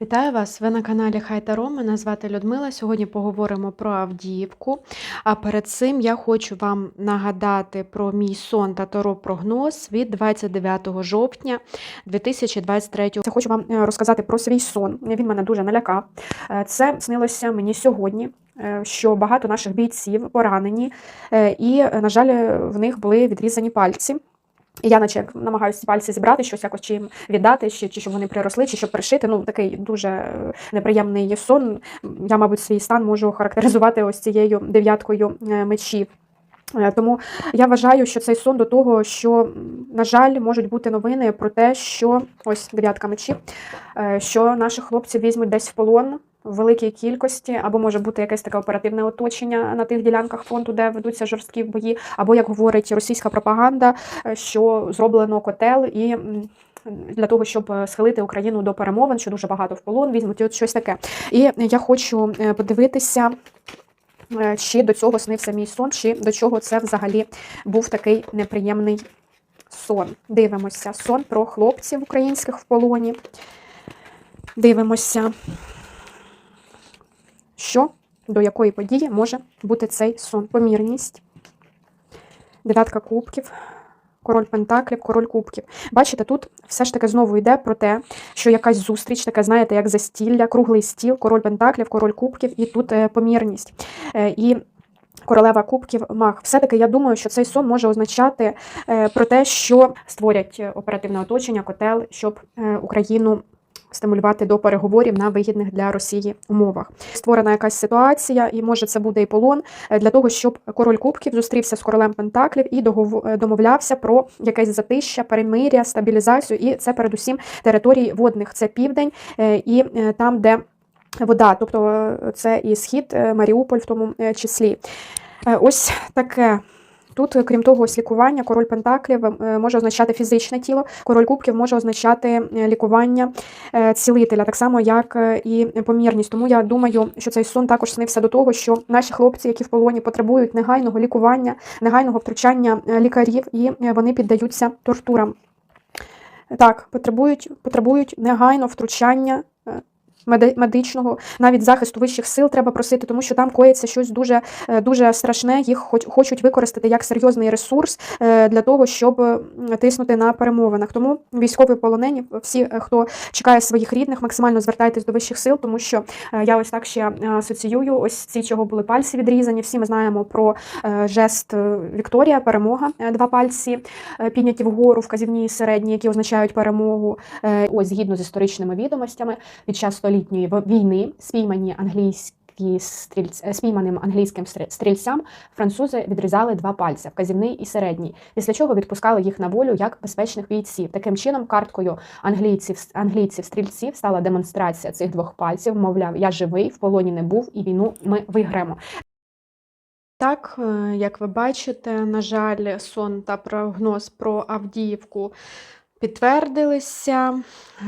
Вітаю вас! Ви на каналі Хай Таро. Мене звати Людмила. Сьогодні поговоримо про Авдіївку. А перед цим я хочу вам нагадати про мій сон та таро прогноз від 29 жовтня 2023 року. Я хочу вам е, розказати про свій сон. Він мене дуже налякав. Е, Це снилося мені сьогодні. е, Що багато наших бійців поранені, і, на жаль, в них були відрізані пальці. Я, наче, намагаюся пальці зібрати, щось якось чи їм віддати, чи, чи щоб вони приросли, чи щоб пришити. Ну, такий дуже е, неприємний сон. Я, мабуть, свій стан можу характеризувати ось цією дев'яткою е, мечів. Е, Тому я вважаю, що цей сон до того, що, на жаль, можуть бути новини про те, що ось дев'ятка мечів, е, що наших хлопців візьмуть десь в полон в великій кількості, або може бути якесь таке оперативне оточення на тих ділянках фронту, де ведуться жорсткі бої, або як говорить російська пропаганда, е, що зроблено котел і. Для того щоб е, схилити Україну до перемовин, що дуже багато в полон візьмуть, і от щось таке. І я хочу е, подивитися, чи до цього снився мій сон, чи до чого це взагалі був такий неприємний сон. Дивимося сон про хлопців українських в полоні. Дивимося, що до якої події може бути цей сон. Помірність. Дев'ятка кубків. Король Пентаклів, король кубків. Бачите, тут все ж таки знову йде про те, що якась зустріч, така, знаєте, як застілля, круглий стіл, король Пентаклів, король кубків, і тут е, помірність. Е, І королева кубків мах. Все-таки я думаю, що цей сон може означати е, про те, що створять оперативне оточення, котел, щоб Україну. Стимулювати до переговорів на вигідних для Росії умовах. Створена якась ситуація, і може це буде і полон е, для того, щоб король кубків зустрівся з королем Пентаклів і домовлявся про якесь затища, перемиря, стабілізацію. І це передусім території водних. Це південь е, і е, там, де вода, тобто це і схід, Маріуполь в тому числі. Ось таке. Тут, е, крім того, ось лікування, король Пентаклів е, може означати фізичне тіло, король кубків може означати е, лікування е, цілителя, так само, як е, і помірність. Тому я думаю, що цей сон також снився до того, що наші хлопці, які в полоні, потребують негайного лікування, негайного втручання е, лікарів, і е, вони піддаються тортурам. Так, потребують, потребують негайно втручання. Медичного, навіть захисту вищих сил треба просити, тому що там коїться щось дуже, е, дуже страшне. Їх хоч- хочуть використати як серйозний ресурс е, для того, щоб тиснути на перемовинах. Тому військові полонені, всі, е, хто чекає своїх рідних, максимально звертайтесь до вищих сил, тому що я ось так ще асоціюю. Ось ці, чого були пальці відрізані. Всі ми знаємо про жест Вікторія, перемога, два пальці підняті вгору, вказівні і середні, які означають перемогу. Ось згідно з історичними відомостями, під час столітньої в- війни спіймані англійські стрільць, е, спійманим англійським стрільцям французи відрізали два пальця, вказівний і середній, після чого відпускали їх на волю як безпечних бійців. Таким чином, карткою англійців англійців стрільців стала демонстрація цих двох пальців. Мовляв, я живий, в полоні не був, і війну ми виграємо. Так, е, як ви бачите, на жаль, сон та прогноз про Авдіївку підтвердилися.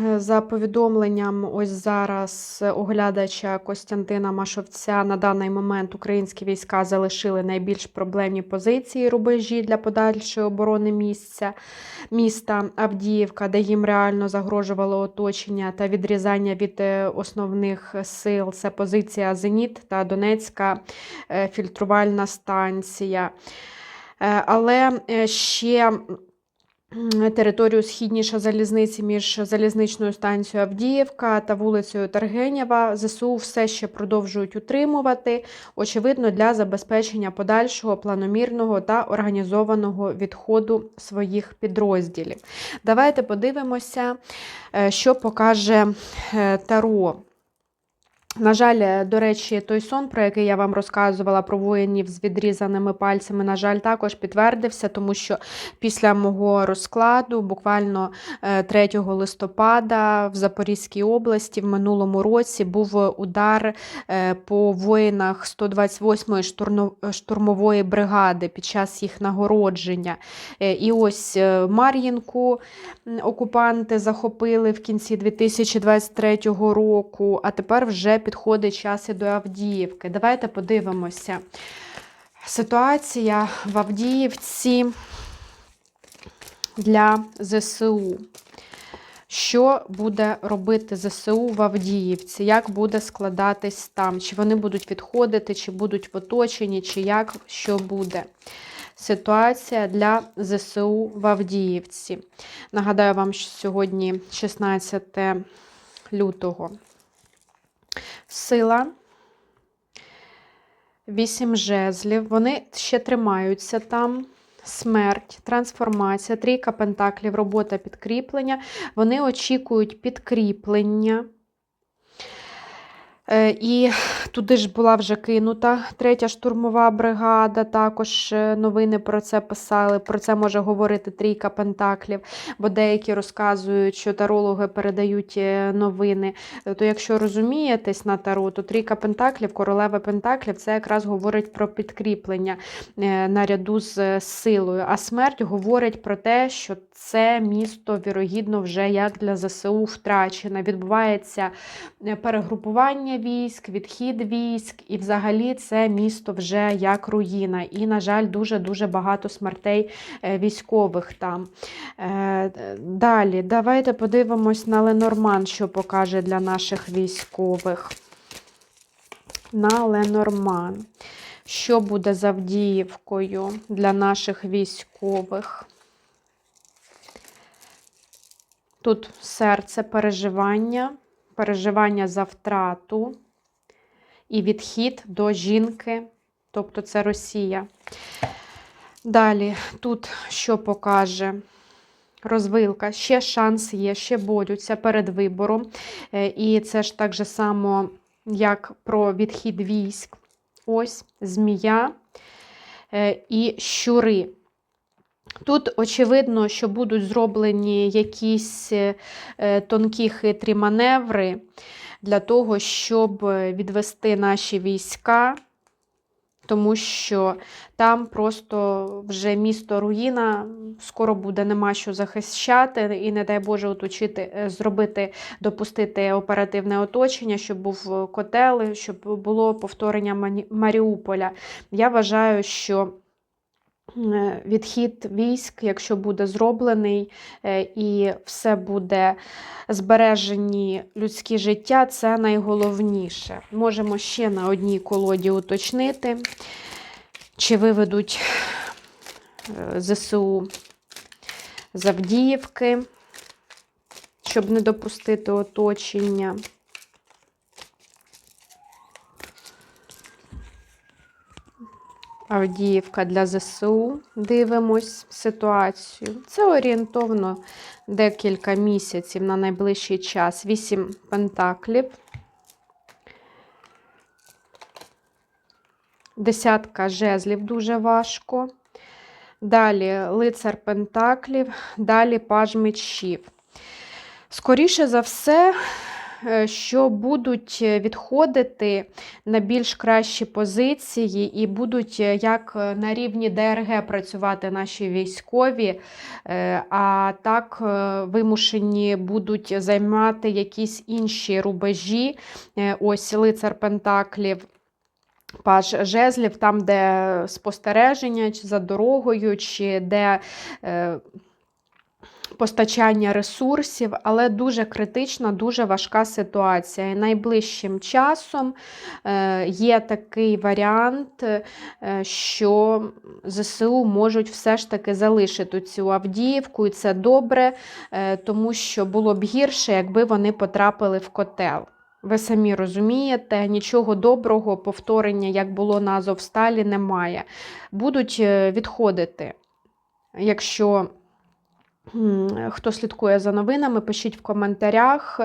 Е, За повідомленням, ось зараз оглядача Костянтина Машовця на даний момент українські війська залишили найбільш проблемні позиції рубежі для подальшої оборони місця міста Авдіївка, де їм реально загрожувало оточення та відрізання від е, основних сил. Це позиція Зеніт та Донецька е, фільтрувальна станція. Але ще територію східніше залізниці між залізничною станцією Авдіївка та вулицею Таргенєва ЗСУ все ще продовжують утримувати, очевидно, для забезпечення подальшого планомірного та організованого відходу своїх підрозділів. Давайте подивимося, е, що покаже е, Таро. На жаль, е, до речі, той сон, про який я вам розказувала про воїнів з відрізаними пальцями, на жаль, також підтвердився, тому що після мого розкладу, буквально е, 3 листопада, в Запорізькій області в минулому році був удар е, по воїнах 128-ї штурно- штурмової бригади під час їх нагородження. Е, І ось е, Мар'їнку окупанти захопили в кінці 2023 року, а тепер вже підходить час і до Авдіївки. Давайте подивимося. Ситуація в Авдіївці для ЗСУ. Що буде робити ЗСУ в Авдіївці? Як буде складатись там? Чи вони будуть відходити, чи будуть в оточенні, чи як що буде? Ситуація для ЗСУ в Авдіївці. Нагадаю вам, що сьогодні 16 лютого. Сила. Вісім жезлів. Вони ще тримаються там. Смерть, трансформація, трійка пентаклів, робота підкріплення. Вони очікують підкріплення. Е, І туди ж була вже кинута третя штурмова бригада. Також е, новини про це писали. Про це може говорити трійка пентаклів, бо деякі розказують, що тарологи передають е, новини. То якщо розумієтесь на таро, то трійка пентаклів, королева пентаклів це якраз говорить про підкріплення наряду з силою. А смерть говорить про те, що це місто, вірогідно, вже як для ЗСУ втрачене. Відбувається перегрупування військ, відхід військ, і взагалі це місто вже як руїна. І, на жаль, дуже-дуже багато смертей е, військових там. Е, Далі, давайте подивимось на Ленорман, що покаже для наших військових. На Ленорман. Що буде з Авдіївкою для наших військових? Тут серце переживання, переживання за втрату і відхід до жінки, тобто це Росія. Далі, тут що покаже? Розвилка, ще шанс є, ще борються перед вибором. Е, І це ж так же само, як про відхід військ. Ось змія е, і щури. Тут очевидно, що будуть зроблені якісь е, тонкі хитрі маневри для того, щоб відвести наші війська, тому що там просто вже місто руїна, скоро буде нема що захищати, і, не дай Боже, оточити, е, зробити, допустити оперативне оточення, щоб був е, котел, щоб було повторення Маріуполя. Я вважаю, що відхід військ, якщо буде зроблений е, і все буде збережені людські життя, це найголовніше. Можемо ще на одній колоді уточнити, чи виведуть е, ЗСУ з Авдіївки, щоб не допустити оточення. Авдіївка для ЗСУ. Дивимось ситуацію. Це орієнтовно декілька місяців на найближчий час. Вісім пентаклів. Десятка жезлів дуже важко. Далі лицар пентаклів, далі паж мечів. Скоріше за все, що будуть відходити на більш кращі позиції і будуть е, як на рівні ДРГ працювати наші військові, е, а так е, вимушені будуть займати якісь інші рубежі. Е, Ось лицар Пентаклів. Паж жезлів, там, де спостереження за дорогою, чи де е, постачання ресурсів, але дуже критична, дуже важка ситуація. І найближчим часом е, є такий варіант, е, що ЗСУ можуть все ж таки залишити цю Авдіївку, і це добре, е, тому що було б гірше, якби вони потрапили в котел. Ви самі розумієте, нічого доброго, повторення, як було на Азовсталі, немає. Будуть відходити. Якщо хто слідкує за новинами, пишіть в коментарях.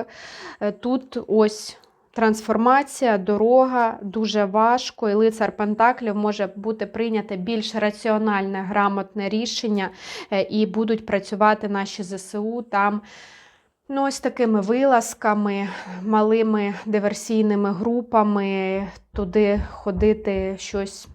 Е, Тут ось трансформація, дорога, дуже важко, і лицар Пентаклів може бути прийняте більш раціональне, грамотне рішення, е, і будуть працювати наші ЗСУ там. Ну, ось такими вилазками, малими диверсійними групами, туди ходити щось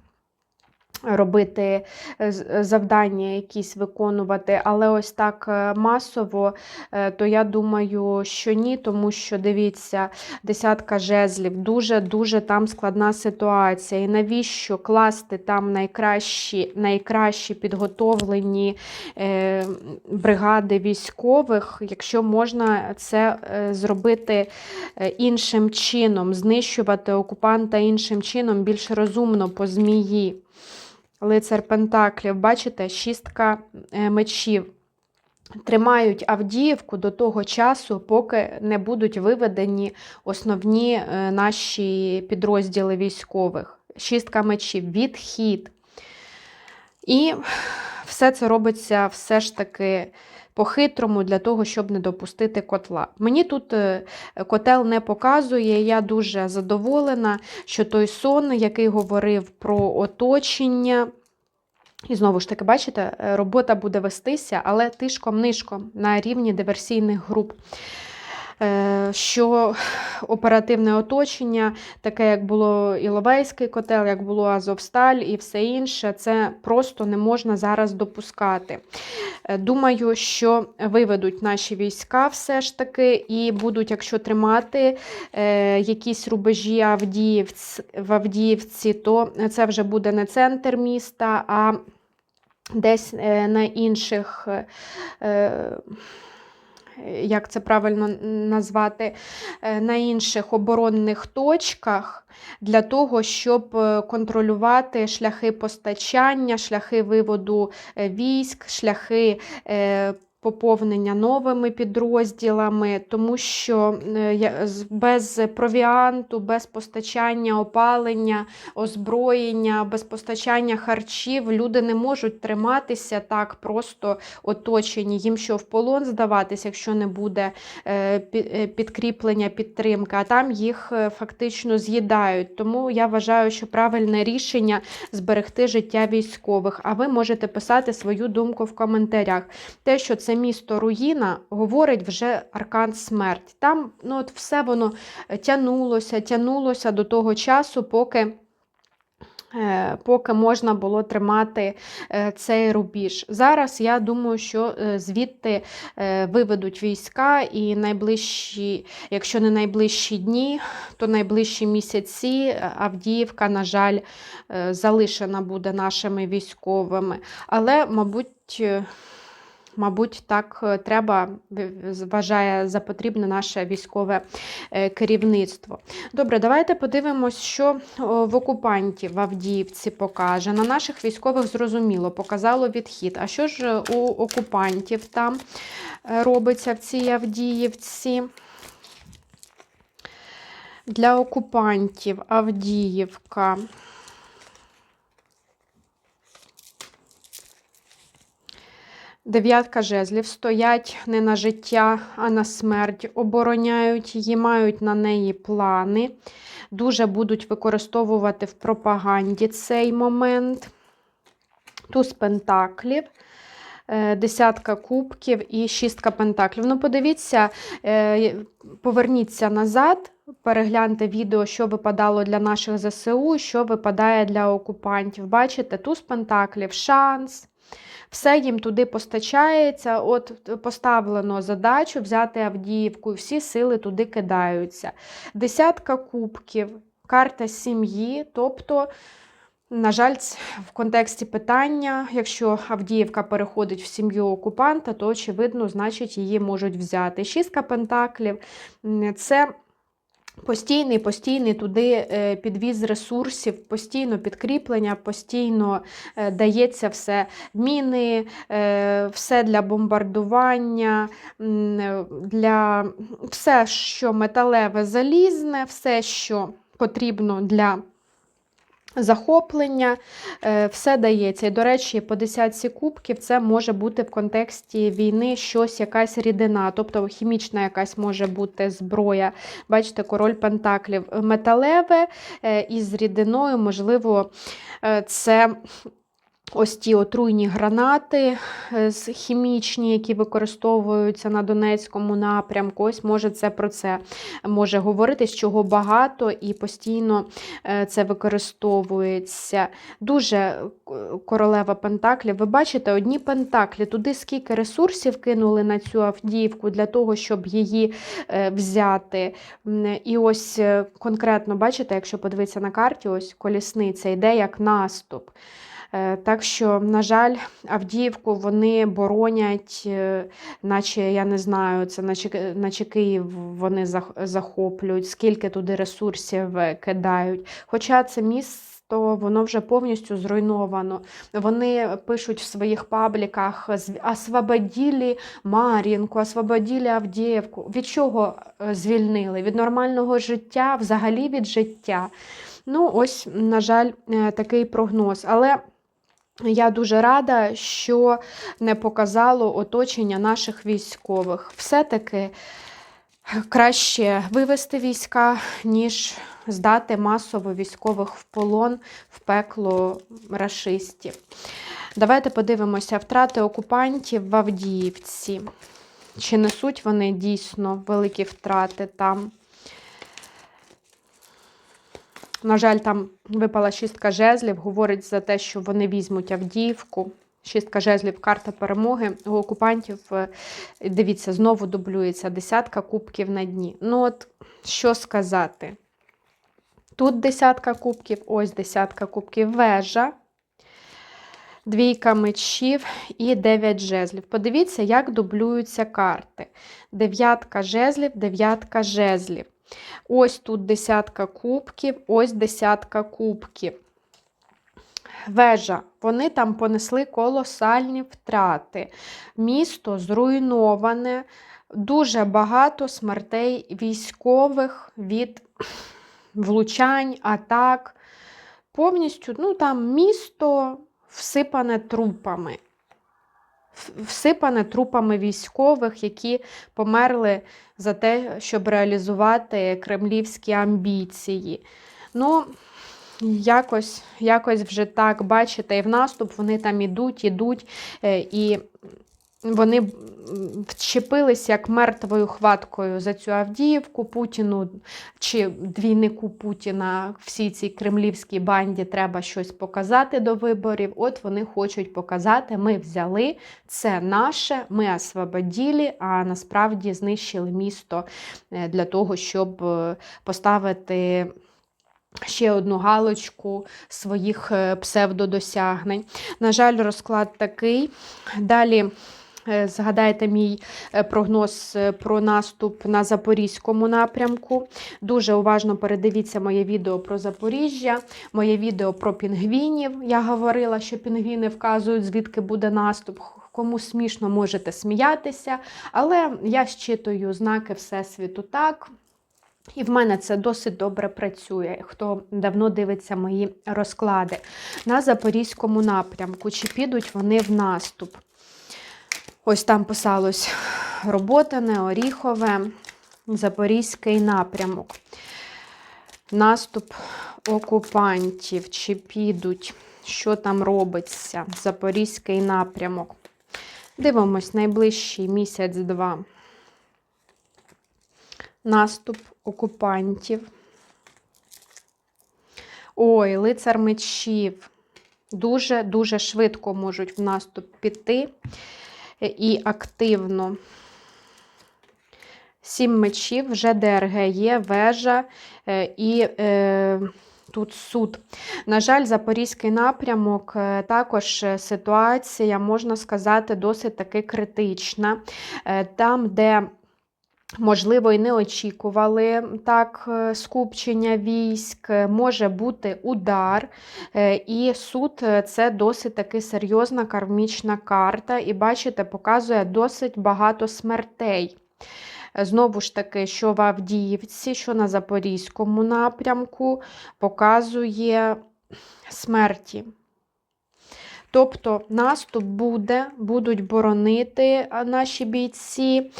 робити е, завдання, якісь виконувати, але ось так е, масово, е, то я думаю, що ні, тому що дивіться, десятка жезлів, дуже-дуже там складна ситуація. І навіщо класти там найкращі, найкращі підготовлені бригади військових, якщо можна це зробити іншим чином, знищувати окупанта іншим чином, більш розумно по змії. Лицар Пентаклів, бачите, шістка е, мечів. Тримають Авдіївку до того часу, поки не будуть виведені основні е, наші підрозділи військових. Шістка мечів, відхід. І все це робиться все ж таки по-хитрому для того, щоб не допустити котла. Мені тут е, котел не показує, я дуже задоволена, що той сон, який говорив про оточення. І знову ж таки, бачите, е, робота буде вестися, але тишком-нишком на рівні диверсійних груп. Е, Що оперативне оточення, таке як було Іловейський котел, як було Азовсталь і все інше, це просто не можна зараз допускати. Е, Думаю, що виведуть наші війська все ж таки, і будуть, якщо тримати е, якісь рубежі Авдіївць, в Авдіївці, то це вже буде не центр міста, а десь на інших. Як це правильно назвати, е, на інших оборонних точках для того, щоб е, контролювати шляхи постачання, шляхи виводу е, військ, шляхи поповнення новими підрозділами, тому що е, без провіанту, без постачання опалення, озброєння, без постачання харчів люди не можуть триматися так просто оточені. Їм що в полон здаватися, якщо не буде е, е, підкріплення, підтримки, а там їх фактично з'їдають. Тому я вважаю, що правильне рішення зберегти життя військових. А ви можете писати свою думку в коментарях. Те, що це місто руїна, говорить вже аркан смерть. Там ну, от все воно е, тянулося, тянулося до того часу, поки. е, Поки можна було тримати е, цей рубіж. Зараз я думаю, що звідти виведуть війська, і найближчі, якщо не найближчі дні, то найближчі місяці Авдіївка, на жаль, залишена буде нашими військовими. Але, мабуть, Мабуть, так е, треба, вважає за потрібне наше військове е, керівництво. Добре, давайте подивимось, що в окупантів в Авдіївці покаже. На наших військових зрозуміло, показало відхід. А що ж е, у окупантів там е, робиться в цій Авдіївці? Для окупантів Авдіївка. Дев'ятка жезлів стоять не на життя, а на смерть. Обороняють її, мають на неї плани. Дуже будуть використовувати в пропаганді цей момент. Туз пентаклів, е, десятка кубків і шістка пентаклів. Ну, подивіться, е, поверніться назад, перегляньте відео, що випадало для наших ЗСУ, що випадає для окупантів. Бачите, туз пентаклів, шанс. Все їм туди постачається. От поставлено задачу взяти Авдіївку, і всі сили туди кидаються. Десятка кубків, карта сім'ї. Тобто, на жаль, в контексті питання, якщо Авдіївка переходить в сім'ю окупанта, то очевидно, значить, її можуть взяти. Шістка пентаклів це. Постійний, постійний туди е, підвіз ресурсів, постійно підкріплення, постійно е, дається все. Міни, е, все для бомбардування, для все, що металеве, залізне, все, що потрібно для захоплення, е, все дається. І, до речі, по десятці кубків це може бути в контексті війни щось, якась рідина, тобто хімічна якась може бути зброя. Бачите, король Пентаклів металеве е, із рідиною, можливо, е, це. Ось ті отруйні гранати е, хімічні, які використовуються на Донецькому напрямку. Ось може це про це може говорити, з чого багато і постійно е, це використовується. Дуже е, королева Пентаклів. Ви бачите, одні Пентаклі, туди скільки ресурсів кинули на цю Авдіївку для того, щоб її взяти. І ось конкретно, бачите, якщо подивитися на карті, ось колісниця йде як наступ. Е, Так що, на жаль, Авдіївку вони боронять, е, наче я не знаю, це наче, наче Київ вони захоплюють, скільки туди ресурсів е, кидають. Хоча це місто, воно вже повністю зруйновано. Вони пишуть в своїх пабліках «Зв- освободили Мар'їнку, освободили Авдіївку. Від чого звільнили? Від нормального життя, взагалі від життя. Ну, ось, на жаль, такий прогноз. Але я дуже рада, що не показало оточення наших військових. Все-таки краще вивести війська, ніж здати масово військових в полон, в пекло рашистів. Давайте подивимося втрати окупантів в Авдіївці. Чи несуть вони дійсно великі втрати там? На жаль, там випала шістка жезлів, говорить за те, що вони візьмуть Авдіївку. Шістка жезлів, карта перемоги. У окупантів, е, дивіться, знову дублюється десятка кубків на дні. Ну, от що сказати? Тут десятка кубків, ось десятка кубків, вежа, двійка мечів і дев'ять жезлів. Подивіться, як дублюються карти. Дев'ятка жезлів, дев'ятка жезлів. Ось тут десятка кубків, ось десятка кубків. Вежа, вони там понесли колосальні втрати. Місто зруйноване, дуже багато смертей військових від влучань, атак. Повністю, ну там місто всипане трупами. Всипане трупами військових, які померли за те, щоб реалізувати кремлівські амбіції. Ну, якось, якось вже так, бачите, і в наступ вони там ідуть, ідуть, е, і вони вчепились як мертвою хваткою за цю Авдіївку Путіну чи двійнику Путіна всій цій кремлівській банді треба щось показати до виборів. От вони хочуть показати, ми взяли, це наше, ми освободили, а насправді знищили місто е, для того, щоб е, поставити ще одну галочку своїх е, псевдодосягнень. На жаль, розклад такий. Далі. Е, Згадайте мій е, прогноз е, про наступ на Запорізькому напрямку. Дуже уважно передивіться моє відео про Запоріжжя, моє відео про пінгвінів. Я говорила, що пінгвіни вказують, звідки буде наступ. Кому смішно можете сміятися, але я щитую знаки Всесвіту так. І в мене це досить добре працює, хто давно дивиться мої розклади. На Запорізькому напрямку, чи підуть вони в наступ? Ось там писалось Роботине, Оріхове, Запорізький напрямок. Наступ окупантів, чи підуть, що там робиться? Запорізький напрямок. Дивимось найближчий місяць-два. Наступ окупантів. Ой, лицар мечів. Дуже-дуже швидко можуть в наступ піти і активно. Сім мечів, вже ДРГ є, вежа е, і е, тут суд. На жаль, Запорізький напрямок е, також е, ситуація, можна сказати, досить таки критична. Там, де Можливо, і не очікували так е, скупчення військ, може бути удар, е, і суд е, це досить таки серйозна кармічна карта, і бачите, показує досить багато смертей. Знову ж таки, що в Авдіївці, що на Запорізькому напрямку, показує смерті. Тобто наступ буде, будуть боронити наші бійці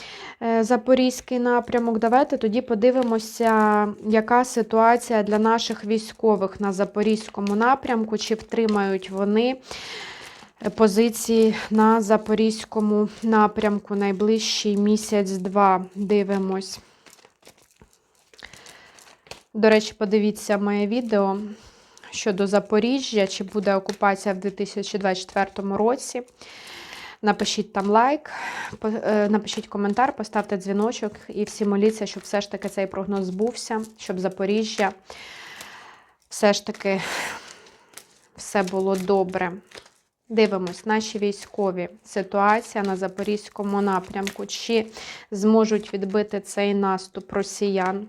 е, Запорізький напрямок. Давайте тоді подивимося, яка ситуація для наших військових на Запорізькому напрямку, чи втримають вони позиції на Запорізькому напрямку найближчий місяць-два. Дивимось. До речі, подивіться моє відео щодо Запоріжжя, чи буде окупація в 2024 році. Напишіть там лайк, е, напишіть коментар, поставте дзвіночок і всі моліться, щоб все ж таки цей прогноз збувся, щоб Запоріжжя все ж таки все було добре. Дивимось, наші військові ситуація на Запорізькому напрямку. Чи зможуть відбити цей наступ росіян?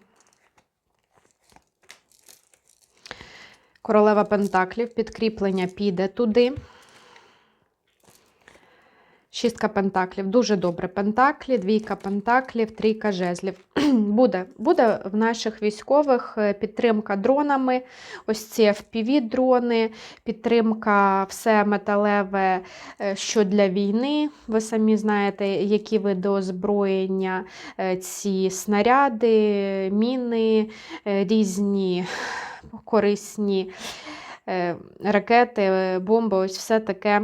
Королева Пентаклів, підкріплення піде туди. Шістка пентаклів. Дуже добре. Пентаклі, двійка пентаклів, трійка жезлів. буде, буде в наших військових е, підтримка дронами, ось ці FPV-дрони, підтримка все металеве, е, що для війни. Ви самі знаєте, які види озброєння, е, ці снаряди, міни, різні корисні е, ракети, бомби, ось все таке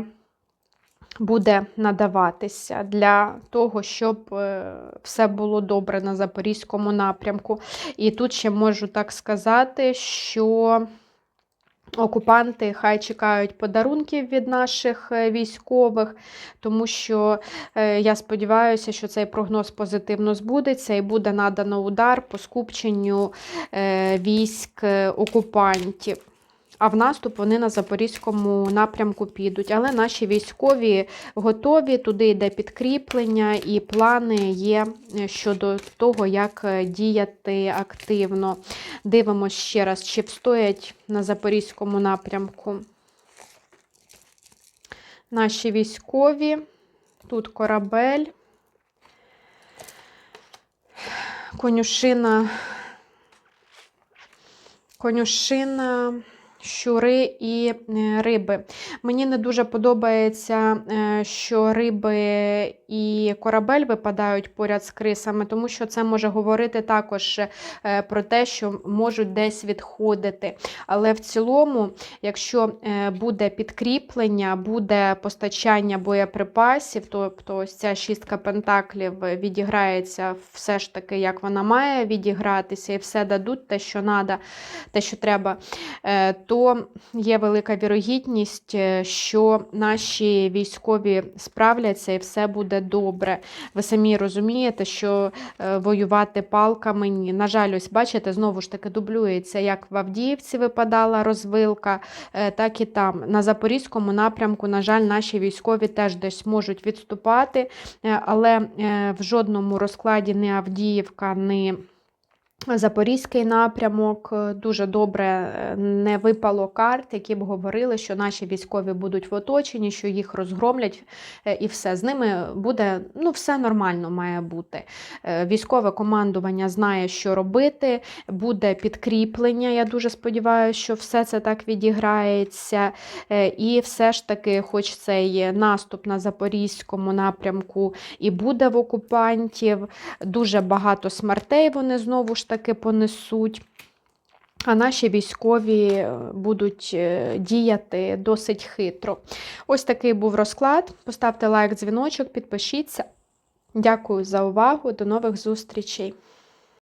буде надаватися для того, щоб е, все було добре на Запорізькому напрямку. І тут ще можу так сказати, що окупанти хай чекають подарунків від наших е, військових, тому що е, я сподіваюся, що цей прогноз позитивно збудеться і буде надано удар по скупченню е, військ окупантів. А в наступ вони на Запорізькому напрямку підуть. Але наші військові готові, туди йде підкріплення, і плани є е, щодо того, як е, діяти активно. Дивимось ще раз, чи встоять на Запорізькому напрямку. Наші військові, тут корабель, конюшина, конюшина щури і е, риби. Мені не дуже подобається, е, що риби і корабель випадають поряд з крисами, тому що це може говорити також е, про те, що можуть десь відходити. Але в цілому, якщо буде підкріплення, буде постачання боєприпасів, тобто ось ця шістка пентаклів відіграється все ж таки, як вона має відігратися, і все дадуть те, що треба, те, що треба, е, то є велика вірогідність, е, що наші військові справляться і все буде добре. Ви самі розумієте, що е, воювати палками. На жаль, ось бачите, знову ж таки дублюється, як в Авдіївці випадала розвилка, е, так і там. На Запорізькому напрямку, на жаль, наші військові теж десь можуть відступати, але в жодному розкладі не Авдіївка, ні Запорізький напрямок дуже добре е, не випало карт, які б говорили, що наші військові будуть в оточенні, що їх розгромлять, е, і все з ними буде ну все нормально має бути. Е, Військове командування знає, що робити, буде підкріплення. Я дуже сподіваюся, що все це так відіграється. І все ж таки, хоч цей наступ на запорізькому напрямку і буде в окупантів, дуже багато смертей вони знову ж таки понесуть. А наші військові е, будуть е, діяти досить хитро. Ось такий був розклад. Поставте лайк, дзвіночок, підпишіться. Дякую за увагу. До нових зустрічей!